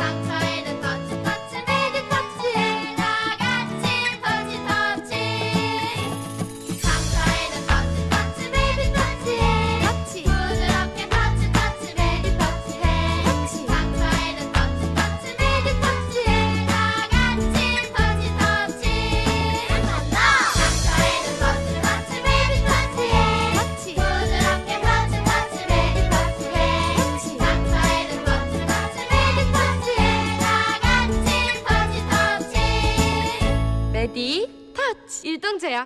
sometimes 레디, 터치! 일동제야.